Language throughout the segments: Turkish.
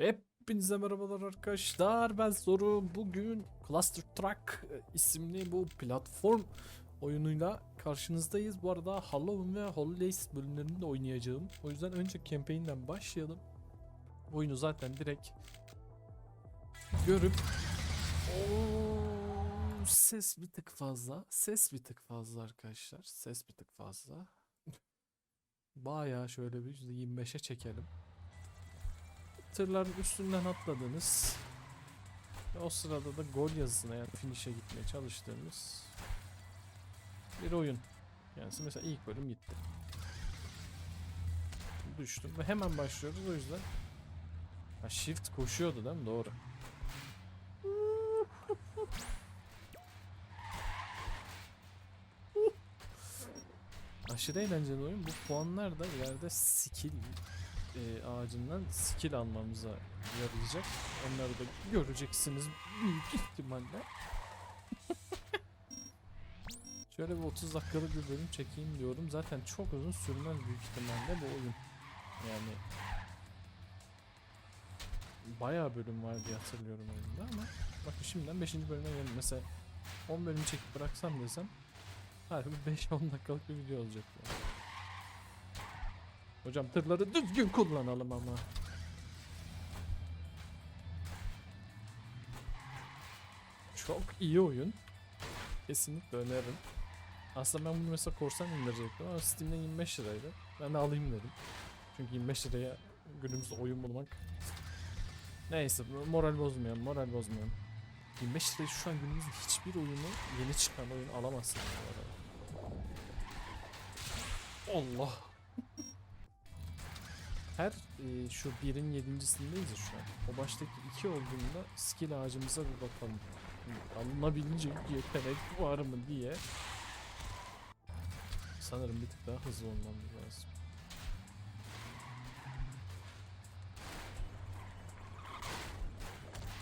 Hepinize merhabalar arkadaşlar. Ben Zoru. Bugün Cluster Truck e, isimli bu platform oyunuyla karşınızdayız. Bu arada Halloween ve Holidays bölümlerini de oynayacağım. O yüzden önce campaign'den başlayalım. Oyunu zaten direkt görüp Oo, ses bir tık fazla. Ses bir tık fazla arkadaşlar. Ses bir tık fazla. Bayağı şöyle bir %25'e çekelim tırların üstünden atladınız. O sırada da gol yazısına yani finish'e gitmeye çalıştığımız bir oyun. Yani mesela ilk bölüm gitti. Düştüm ve hemen başlıyoruz o yüzden. Ha, shift koşuyordu değil mi? Doğru. Aşırı eğlenceli oyun. Bu puanlar da ileride skill e, ağacından skill almamıza yarayacak. Onları da göreceksiniz büyük ihtimalle. Şöyle bir 30 dakikalık bir bölüm çekeyim diyorum. Zaten çok uzun sürmez büyük ihtimalle bu oyun. Yani bayağı bölüm var diye hatırlıyorum oyunda ama bakın şimdiden 5. bölüme geldim. Mesela 10 bölüm çekip bıraksam desem harbi 5-10 dakikalık bir video olacak yani. Hocam tırları düzgün kullanalım ama. Çok iyi oyun. Kesinlikle öneririm. Aslında ben bunu mesela korsan indirecektim ama Steam'de 25 liraydı. Ben de alayım dedim. Çünkü 25 liraya günümüzde oyun bulmak. Neyse moral bozmayalım, moral bozmayalım. 25 liraya şu an günümüzde hiçbir oyunu yeni çıkan oyun alamazsın. Allah. Her e, şu birin yedincisindeyiz şu an. O baştaki iki olduğunda skill ağacımıza bir bakalım. Alınabilecek yetenek var mı diye. Sanırım bir tık daha hızlı olmamız lazım.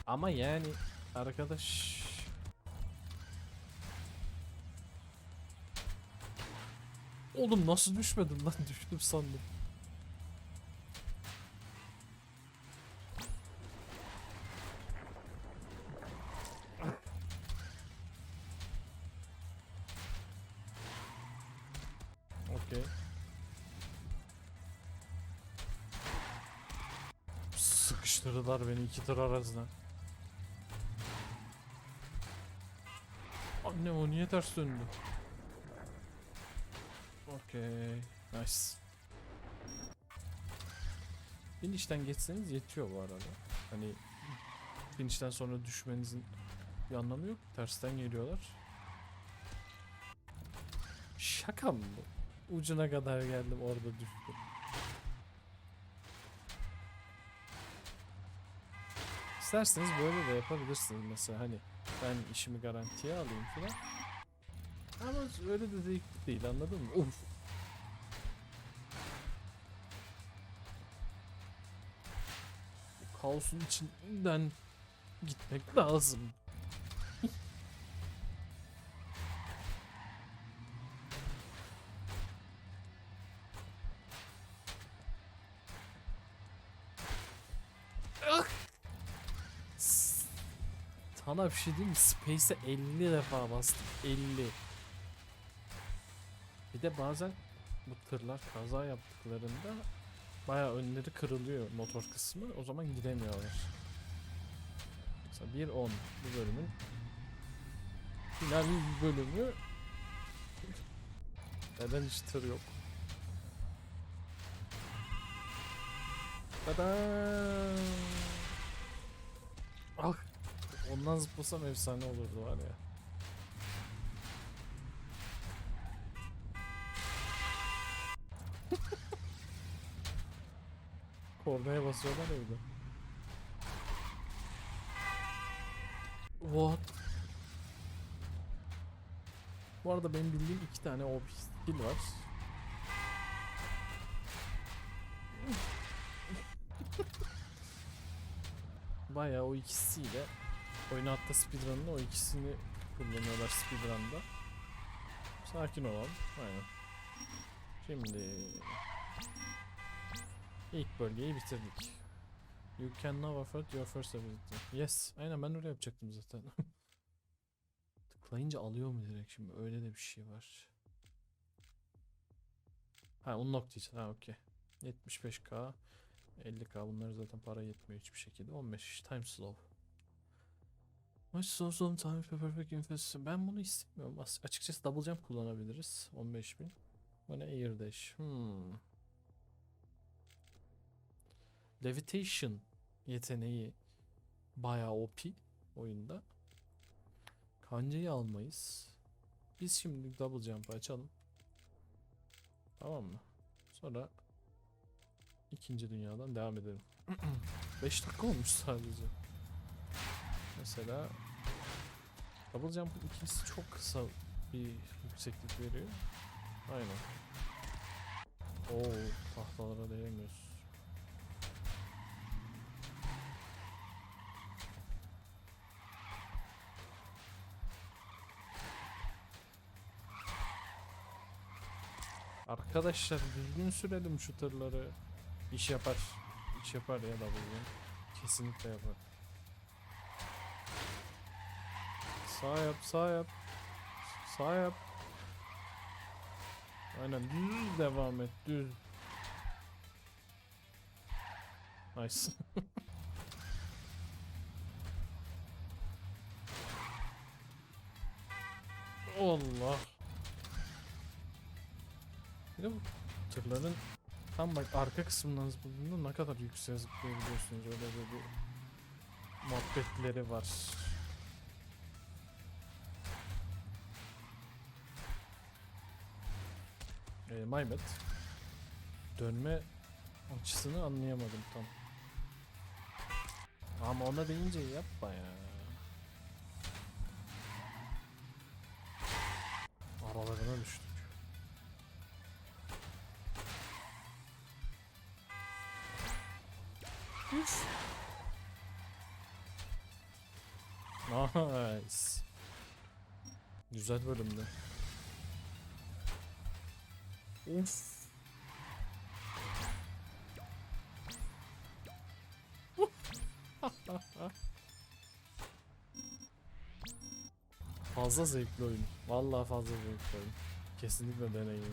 Ama yani arkadaş Oğlum nasıl düşmedim lan düştüm sandım. Sıkıştırdılar beni iki tır arasına. Anne o niye ters döndü? Okey. Nice. Finish'ten geçseniz yetiyor bu arada. Hani finish'ten sonra düşmenizin bir anlamı yok. Tersten geliyorlar. Şaka mı bu? Ucuna kadar geldim orada düştüm. İsterseniz böyle de yapabilirsiniz mesela hani ben işimi garantiye alayım filan. Ama öyle de değil, değil anladın mı? Bu Kaosun içinden gitmek lazım. Sana bir şey diyeyim mi? Space'e 50 defa bastım. 50. Bir de bazen bu tırlar kaza yaptıklarında bayağı önleri kırılıyor motor kısmı. O zaman gidemiyorlar. Mesela 1.10 bu bölümün final bölümü neden hiç tır yok? Tada! Ondan zıplasam efsane olurdu var ya. Kornaya basıyorlar ya bir de. What? Bu arada benim bildiğim iki tane OP skill var. Bayağı o ikisiyle oyunu hatta speedrun'da o ikisini kullanıyorlar speedrun'da. Sakin olalım. Aynen. Şimdi ilk bölgeyi bitirdik. You can now afford your first ability. Yes. Aynen ben öyle yapacaktım zaten. Tıklayınca alıyor mu direkt şimdi? Öyle de bir şey var. Ha unlock değil. Ha okey. 75k 50k bunlar zaten para yetmiyor hiçbir şekilde. 15 time slow. Much so sometimes for perfect infest. Ben bunu istemiyorum. As- açıkçası double jump kullanabiliriz. 15000. Bu ne air dash. Hmm. Levitation yeteneği bayağı OP oyunda. Kancayı almayız. Biz şimdi double jump açalım. Tamam mı? Sonra ikinci dünyadan devam edelim. 5 dakika olmuş sadece. Mesela double jump'ın ikisi çok kısa bir yükseklik veriyor. Aynen. Oo, tahtalara değemiyoruz. Arkadaşlar düzgün sürelim şu tırları. İş yapar. İş yapar ya double jump. Kesinlikle yapar. Sağ yap, sağ yap. Sağ yap. Aynen düz devam et, düz. Nice. Allah. Bir de bu tırların tam bak arka kısmından zıpladığında ne kadar yükseğe zıplayabiliyorsunuz öyle bir muhabbetleri var. E, my bad. Dönme açısını anlayamadım tam. Ama ona deyince yapma ya. Aralarına düştük. Üf. Nice. Güzel bölümde. Of. fazla zevkli oyun. Vallahi fazla zevkli oyun. Kesinlikle deneyin ya.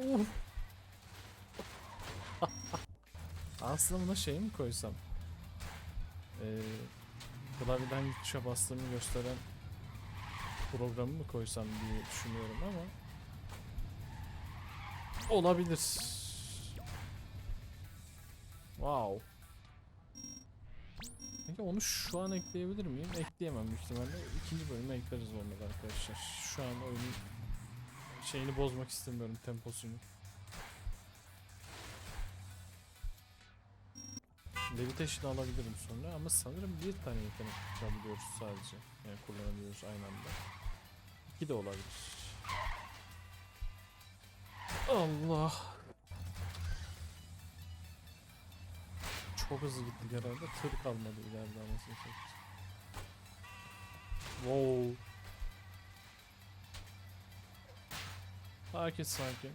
Aslında buna şey mi koysam? Ee, klavyeden tuşa bastığımı gösteren programı mı koysam diye düşünüyorum ama olabilir. Wow. Peki onu şu an ekleyebilir miyim? Ekleyemem büyük ihtimalle. İkinci bölüme ekleriz olmadı arkadaşlar. Şu an oyunun şeyini bozmak istemiyorum temposunu. Levitation alabilirim sonra ama sanırım bir tane yetenek tutabiliyoruz sadece. Yani kullanabiliyoruz aynı anda. İki de olabilir. Allah. Çok hızlı gittik herhalde. Tır kalmadı ileride anasını satayım. Wow. Sakin sakin.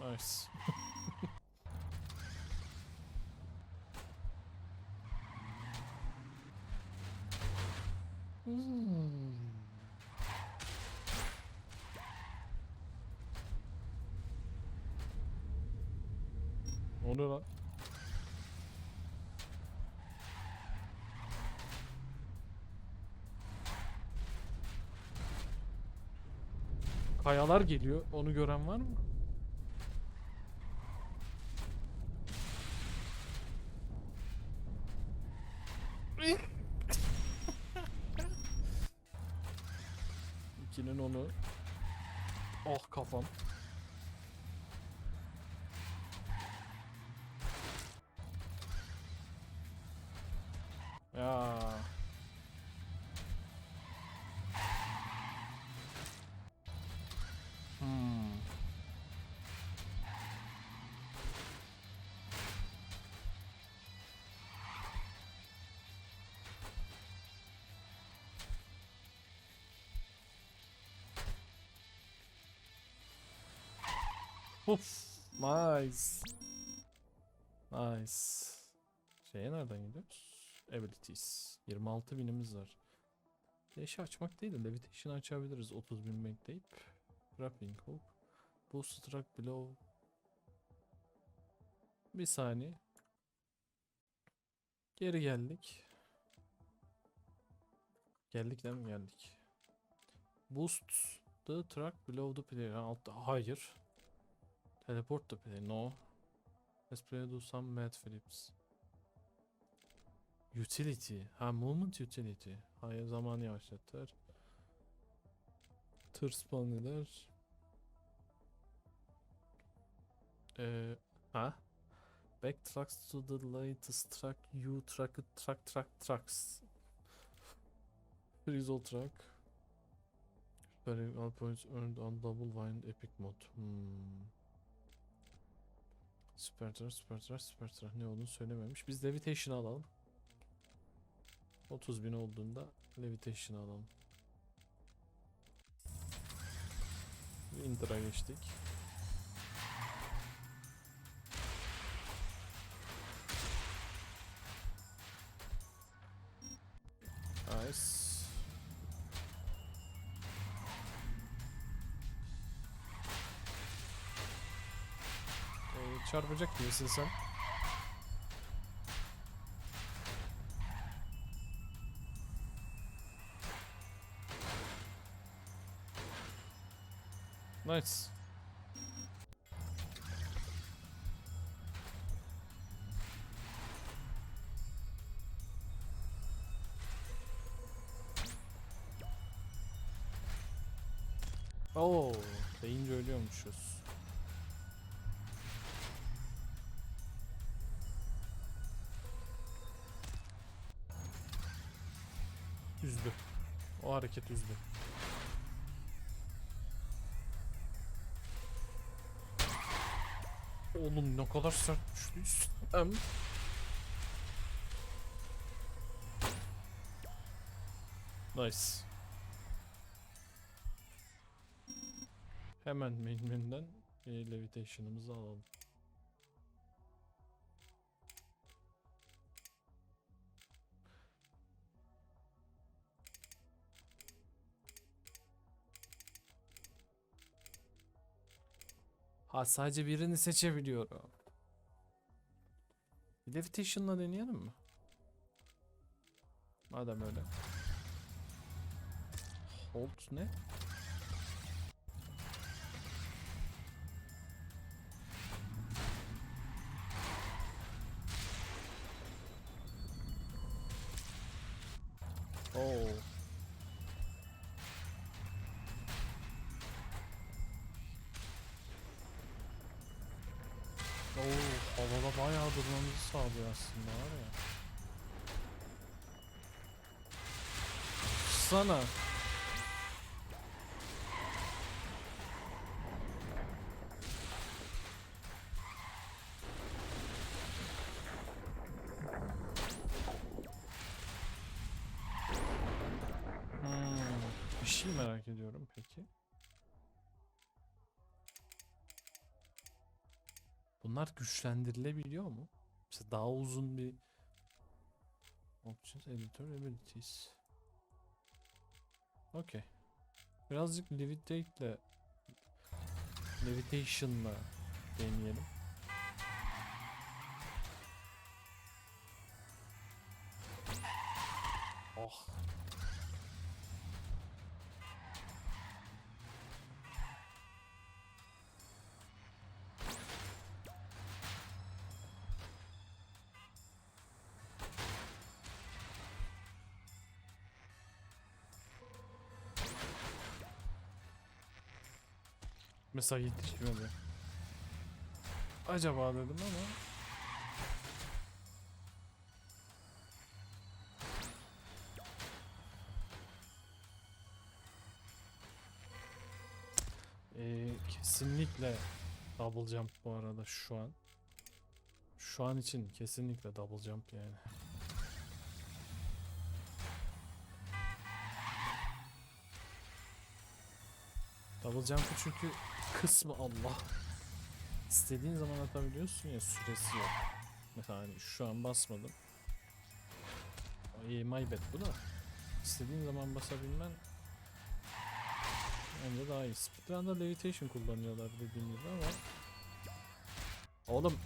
Nice. Hmm. Ne lan? Kayalar geliyor. Onu gören var mı? İkinin onu. Ah kafam. Of. Nice. Nice. Şeye nereden gidiyoruz? Abilities. 26 binimiz var. Leşi açmak değil de Levitation açabiliriz 30 bin bekleyip. Grappling hook. Bu struck below. Bir saniye. Geri geldik. Geldik değil mi? Geldik. Boost the track below the player. Altta. Hayır. Teleport the player. No. Let's play do some mad flips. Utility. Ha movement utility. Hayır zamanı yavaşlatır. Tır spawn eder. Ee, ha? Back tracks to the latest track. You track track track tracks. All track. Very all points earned on double wind epic mode. Hmm. Track, super track. Ne olduğunu söylememiş. Biz levitation alalım. 30 bin olduğunda levitation alalım. Winter'a geçtik. Gibisin sen. Nice. Oo, deyince ölüyormuşuz. Üzdü. O hareket üzdü. Oğlum ne kadar sert düştüyüz. Em. Nice. Hemen e, levitation'ımızı alalım. Ha sadece birini seçebiliyorum. Levitation'la deneyelim mi? Madem öyle. Hold ne? Sana. Hmm, bir şey merak ediyorum peki. Bunlar güçlendirilebiliyor mu? Mesela daha uzun bir Options Editor Abilities. Okay. Birazcık Levitate ile Levitation'la deneyelim. Oh. Mesela yetişmedi. Acaba dedim ama Ee, kesinlikle double jump bu arada şu an. Şu an için kesinlikle double jump yani. Double jump'ı çünkü kısmı Allah. istediğin zaman atabiliyorsun ya süresi yok. Mesela hani şu an basmadım. Ay my bad bu da. İstediğin zaman basabilmen bence daha iyi. Speedrun'da levitation kullanıyorlar dediğim gibi ama Oğlum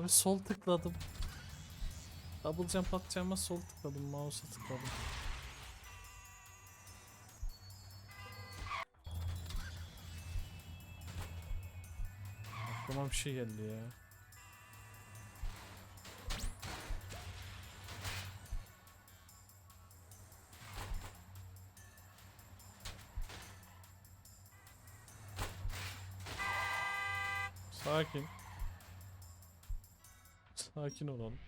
Abi sol tıkladım. Double jump atacağıma sol tıkladım. Mouse'a tıkladım. Aklıma bir şey geldi ya. Sakin. Sakin olalım.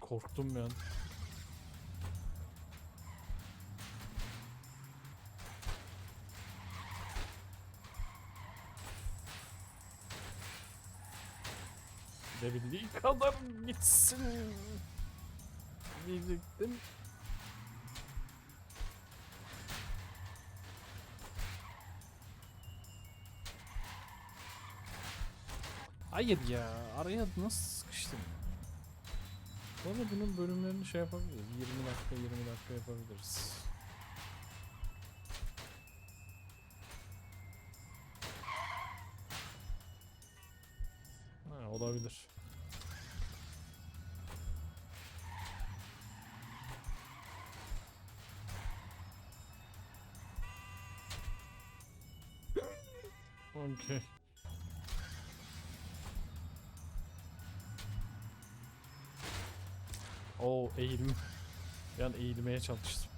Korktum ben. Gidebildiği kadar gitsin. Diyecektim. Hayır ya. Araya nasıl sıkıştım? Valla bunun bölümlerini şey yapabiliriz. 20 dakika 20 dakika yapabiliriz. Eğilmeye çalıştım.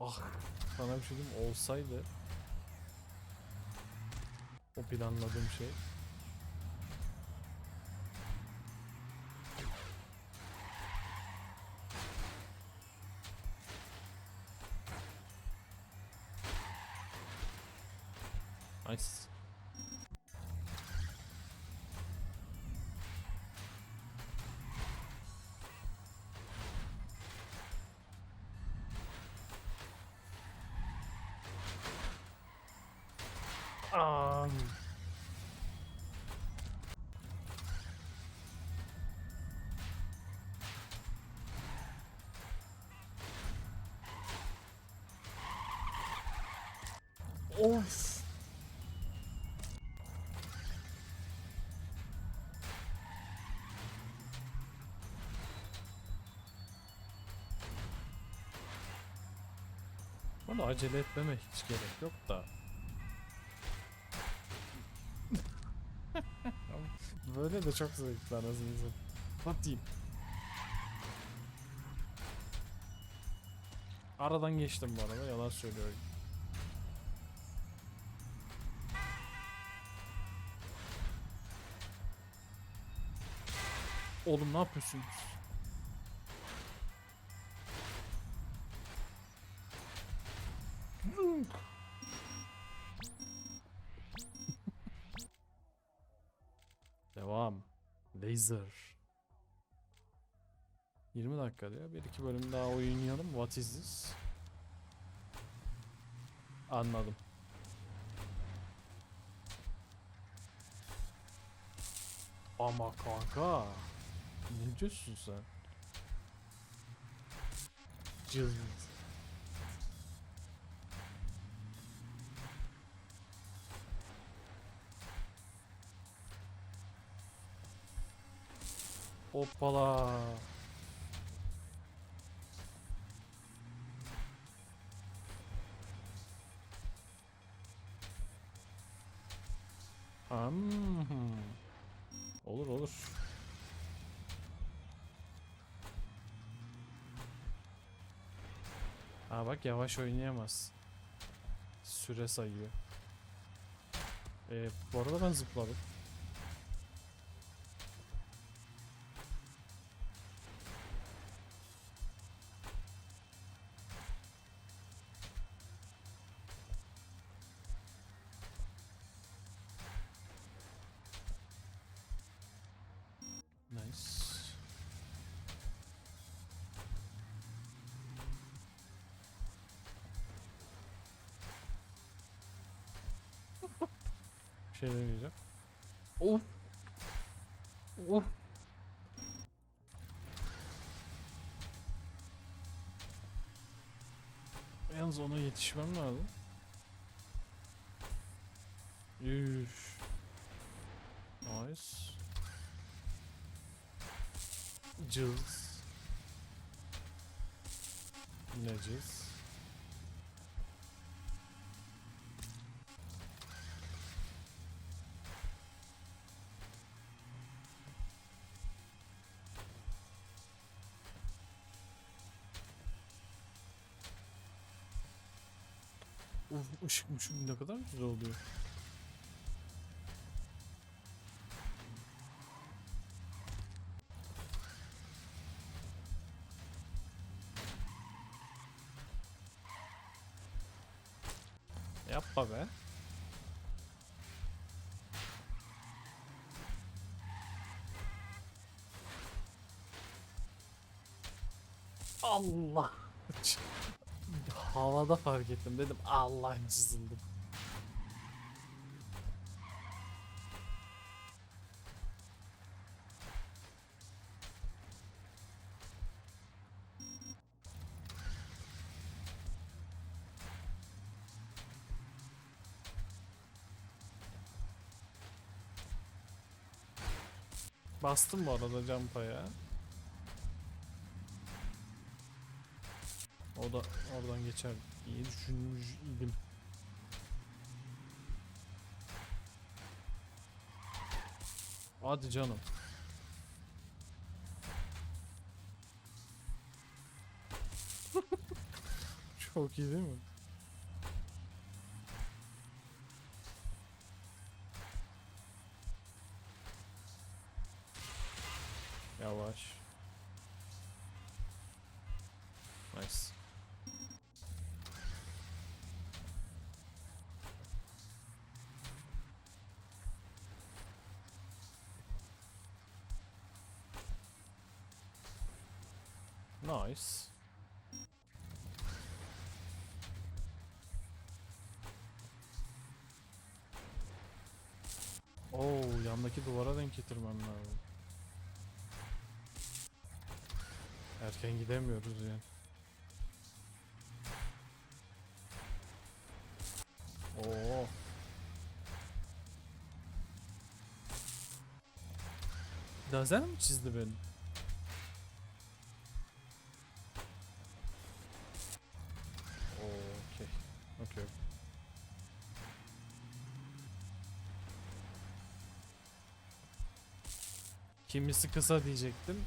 Ah sana bir şey diyeyim olsaydı o planladığım şey Of. Bana acele etmeme hiç gerek yok da. Böyle de çok zevkli anasını satayım. Atayım. Aradan geçtim bu arada yalan söylüyorum. Oğlum ne yapıyorsunuz? Devam. Laser. 20 dakika diyor. Bir iki bölüm daha oynayalım. What is this? Anladım. Ama kanka. Ne diyorsun sen? Cız. Hoppala. Hmm. Olur olur. Ha bak yavaş oynayamaz. Süre sayıyor. Ee, bu arada ben zıpladım. Şey demeyeceğim. Of. Of. Yalnız ona yetişmem lazım. Üf. Nice. Cız. Yine cız. Uf, ışık mışık ne kadar güzel oluyor. Yapma be. Allah. Havada fark ettim dedim Allah çizildim. Bastım bu arada campaya. O da oradan geçer diye düşünmüş idim. Hadi canım. Çok iyi değil mi? Nice. Oo, yandaki duvara denk getirmem lazım. Erken gidemiyoruz yani. Oo. Lazer mi çizdi beni? Kimisi kısa diyecektim.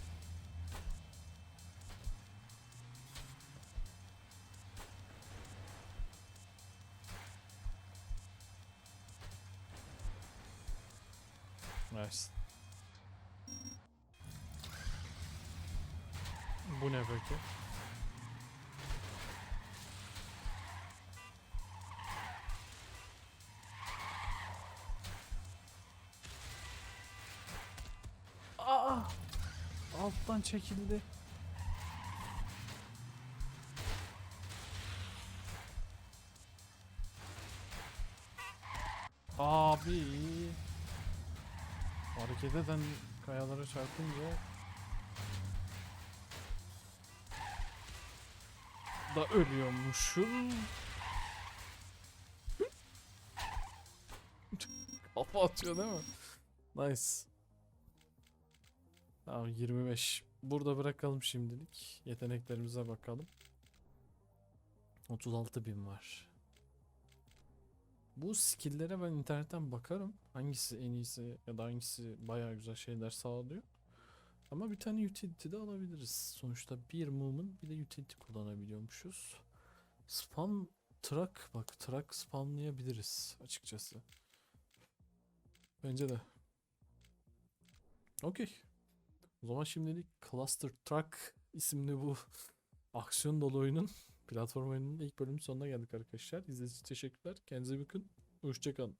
Nice. Bu ne peki? Alttan çekildi. Abi. Hareket eden kayalara çarpınca da ölüyormuşum. Kafa atıyor değil mi? Nice. Tamam 25. Burada bırakalım şimdilik. Yeteneklerimize bakalım. 36 bin var. Bu skill'lere ben internetten bakarım. Hangisi en iyisi ya da hangisi bayağı güzel şeyler sağlıyor. Ama bir tane utility de alabiliriz. Sonuçta bir movement bir de utility kullanabiliyormuşuz. Spam truck bak truck spamlayabiliriz açıkçası. Bence de. Okey. O zaman şimdilik Cluster Truck isimli bu aksiyon dolu oyunun platform oyununun ilk bölümün sonuna geldik arkadaşlar. İzlediğiniz için teşekkürler. Kendinize bakın. Hoşçakalın.